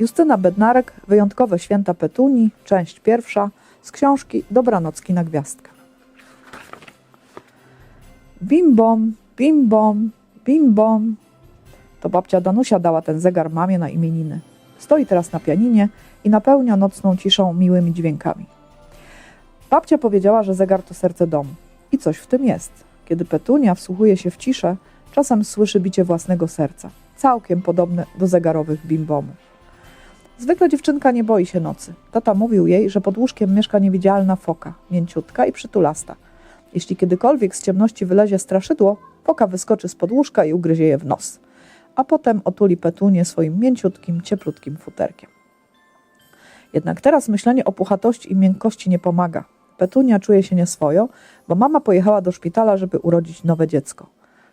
Justyna Bednarek, Wyjątkowe święta Petunii, część pierwsza, z książki Dobranocki na gwiazdkę. Bim bom, bim bom, bim bom. To babcia Danusia dała ten zegar mamie na imieniny. Stoi teraz na pianinie i napełnia nocną ciszą miłymi dźwiękami. Babcia powiedziała, że zegar to serce domu. I coś w tym jest. Kiedy Petunia wsłuchuje się w ciszę, czasem słyszy bicie własnego serca, całkiem podobne do zegarowych bimbomów. Zwykle dziewczynka nie boi się nocy. Tata mówił jej, że pod łóżkiem mieszka niewidzialna foka, mięciutka i przytulasta. Jeśli kiedykolwiek z ciemności wylezie straszydło, foka wyskoczy z pod łóżka i ugryzie je w nos. A potem otuli Petunię swoim mięciutkim, cieplutkim futerkiem. Jednak teraz myślenie o puchatości i miękkości nie pomaga. Petunia czuje się nieswojo, bo mama pojechała do szpitala, żeby urodzić nowe dziecko.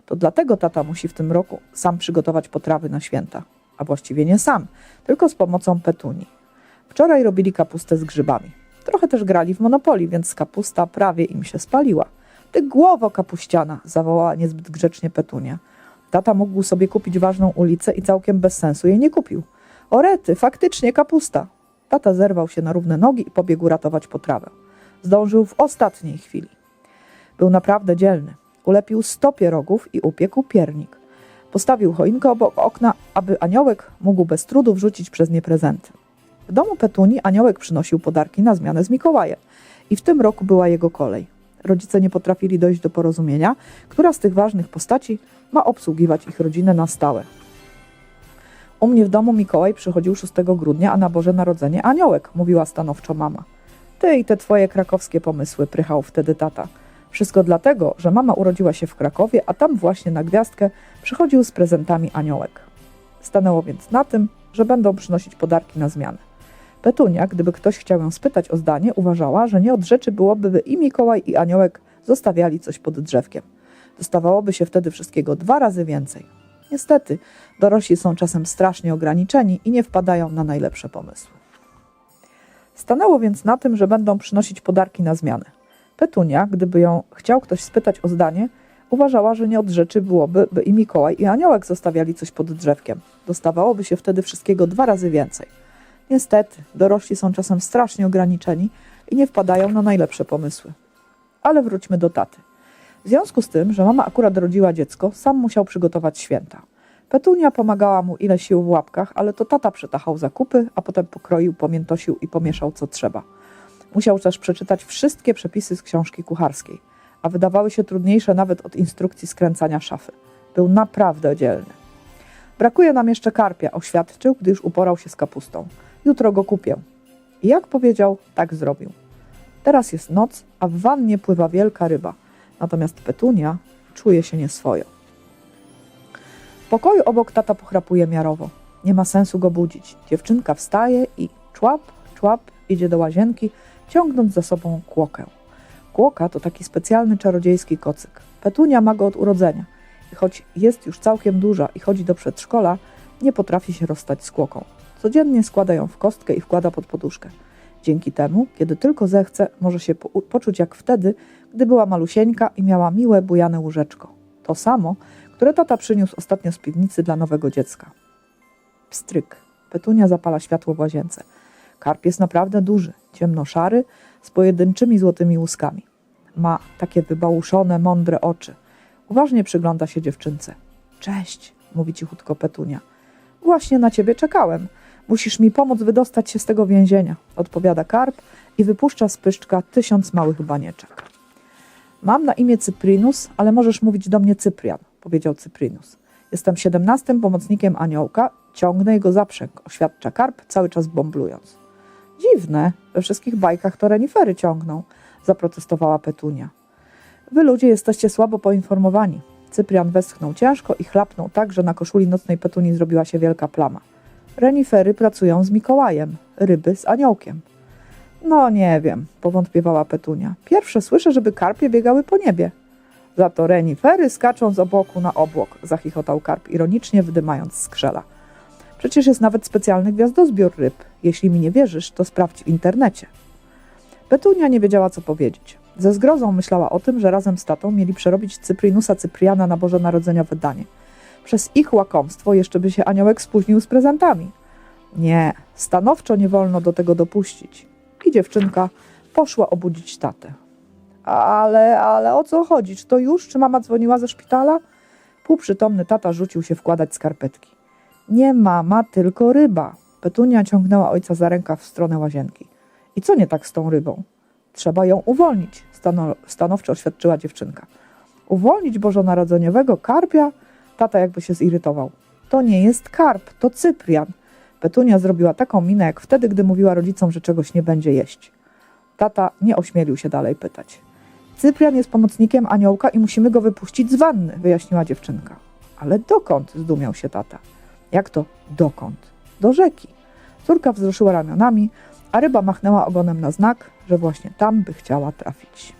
To dlatego tata musi w tym roku sam przygotować potrawy na święta. A właściwie nie sam, tylko z pomocą Petunii. Wczoraj robili kapustę z grzybami. Trochę też grali w Monopoli, więc kapusta prawie im się spaliła. Ty głowo kapuściana, zawołała niezbyt grzecznie Petunia. Tata mógł sobie kupić ważną ulicę i całkiem bez sensu jej nie kupił. Orety, faktycznie kapusta. Tata zerwał się na równe nogi i pobiegł ratować potrawę. Zdążył w ostatniej chwili. Był naprawdę dzielny. Ulepił sto pierogów i upiekł piernik. Postawił choinkę obok okna, aby aniołek mógł bez trudu wrzucić przez nie prezenty. W domu Petuni aniołek przynosił podarki na zmianę z Mikołajem. I w tym roku była jego kolej. Rodzice nie potrafili dojść do porozumienia, która z tych ważnych postaci ma obsługiwać ich rodzinę na stałe. U mnie w domu Mikołaj przychodził 6 grudnia, a na Boże Narodzenie aniołek, mówiła stanowczo mama. Ty i te twoje krakowskie pomysły, prychał wtedy tata. Wszystko dlatego, że mama urodziła się w Krakowie, a tam właśnie na gwiazdkę przychodził z prezentami aniołek. Stanęło więc na tym, że będą przynosić podarki na zmianę. Petunia, gdyby ktoś chciał ją spytać o zdanie, uważała, że nie od rzeczy byłoby, by i Mikołaj, i aniołek zostawiali coś pod drzewkiem. Dostawałoby się wtedy wszystkiego dwa razy więcej. Niestety, dorośli są czasem strasznie ograniczeni i nie wpadają na najlepsze pomysły. Stanęło więc na tym, że będą przynosić podarki na zmianę. Petunia, gdyby ją chciał ktoś spytać o zdanie, uważała, że nie od rzeczy byłoby, by i Mikołaj, i aniołek zostawiali coś pod drzewkiem. Dostawałoby się wtedy wszystkiego dwa razy więcej. Niestety, dorośli są czasem strasznie ograniczeni i nie wpadają na najlepsze pomysły. Ale wróćmy do taty. W związku z tym, że mama akurat rodziła dziecko, sam musiał przygotować święta. Petunia pomagała mu ile sił w łapkach, ale to tata przetachał zakupy, a potem pokroił, pomiętosił i pomieszał co trzeba. Musiał też przeczytać wszystkie przepisy z książki kucharskiej, a wydawały się trudniejsze nawet od instrukcji skręcania szafy. Był naprawdę dzielny. Brakuje nam jeszcze karpia, oświadczył, gdy już uporał się z kapustą. Jutro go kupię. I jak powiedział, tak zrobił. Teraz jest noc, a w wannie pływa wielka ryba. Natomiast Petunia czuje się nieswojo. W pokoju obok tata pochrapuje miarowo. Nie ma sensu go budzić. Dziewczynka wstaje i człap, człap idzie do łazienki, ciągnąc za sobą kłokę. Kłoka to taki specjalny czarodziejski kocyk. Petunia ma go od urodzenia. I choć jest już całkiem duża i chodzi do przedszkola, nie potrafi się rozstać z kłoką. Codziennie składa ją w kostkę i wkłada pod poduszkę. Dzięki temu, kiedy tylko zechce, może się po- poczuć jak wtedy, gdy była malusieńka i miała miłe, bujane łóżeczko. To samo, które tata przyniósł ostatnio z piwnicy dla nowego dziecka. Pstryk. Petunia zapala światło w łazience. Karp jest naprawdę duży, ciemnoszary, z pojedynczymi złotymi łuskami. Ma takie wybałuszone, mądre oczy. Uważnie przygląda się dziewczynce. Cześć, mówi cichutko Petunia. Właśnie na ciebie czekałem. Musisz mi pomóc wydostać się z tego więzienia, odpowiada karp i wypuszcza z pyszczka tysiąc małych banieczek. Mam na imię Cyprinus, ale możesz mówić do mnie Cyprian, powiedział Cyprinus. Jestem siedemnastym pomocnikiem aniołka, ciągnę jego zaprzęg, oświadcza karp, cały czas bomblując. Dziwne, we wszystkich bajkach to renifery ciągną, zaprotestowała Petunia. Wy ludzie jesteście słabo poinformowani. Cyprian westchnął ciężko i chlapnął tak, że na koszuli nocnej Petunii zrobiła się wielka plama. Renifery pracują z Mikołajem, ryby z aniołkiem. No nie wiem, powątpiewała Petunia. Pierwsze słyszę, żeby karpie biegały po niebie. Za to renifery skaczą z obłoku na obłok, zachichotał karp, ironicznie wydymając skrzela. Przecież jest nawet specjalny gwiazdozbiór ryb. Jeśli mi nie wierzysz, to sprawdź w internecie. Petunia nie wiedziała, co powiedzieć. Ze zgrozą myślała o tym, że razem z tatą mieli przerobić Cyprinusa Cypriana na Boże Narodzeniowe danie. Przez ich łakomstwo jeszcze by się aniołek spóźnił z prezentami. Nie, stanowczo nie wolno do tego dopuścić. I dziewczynka poszła obudzić tatę. Ale, ale o co chodzi? Czy to już? Czy mama dzwoniła ze szpitala? Półprzytomny tata rzucił się wkładać skarpetki. Nie mama, tylko ryba. Petunia ciągnęła ojca za rękaw w stronę łazienki. I co nie tak z tą rybą? Trzeba ją uwolnić, stano, stanowczo oświadczyła dziewczynka. Uwolnić bożonarodzeniowego karpia? Tata jakby się zirytował. To nie jest karp, to Cyprian. Petunia zrobiła taką minę, jak wtedy, gdy mówiła rodzicom, że czegoś nie będzie jeść. Tata nie ośmielił się dalej pytać. Cyprian jest pomocnikiem aniołka i musimy go wypuścić z wanny, wyjaśniła dziewczynka. Ale dokąd? zdumiał się tata. Jak to dokąd? Do rzeki. Córka wzruszyła ramionami, a ryba machnęła ogonem na znak, że właśnie tam by chciała trafić.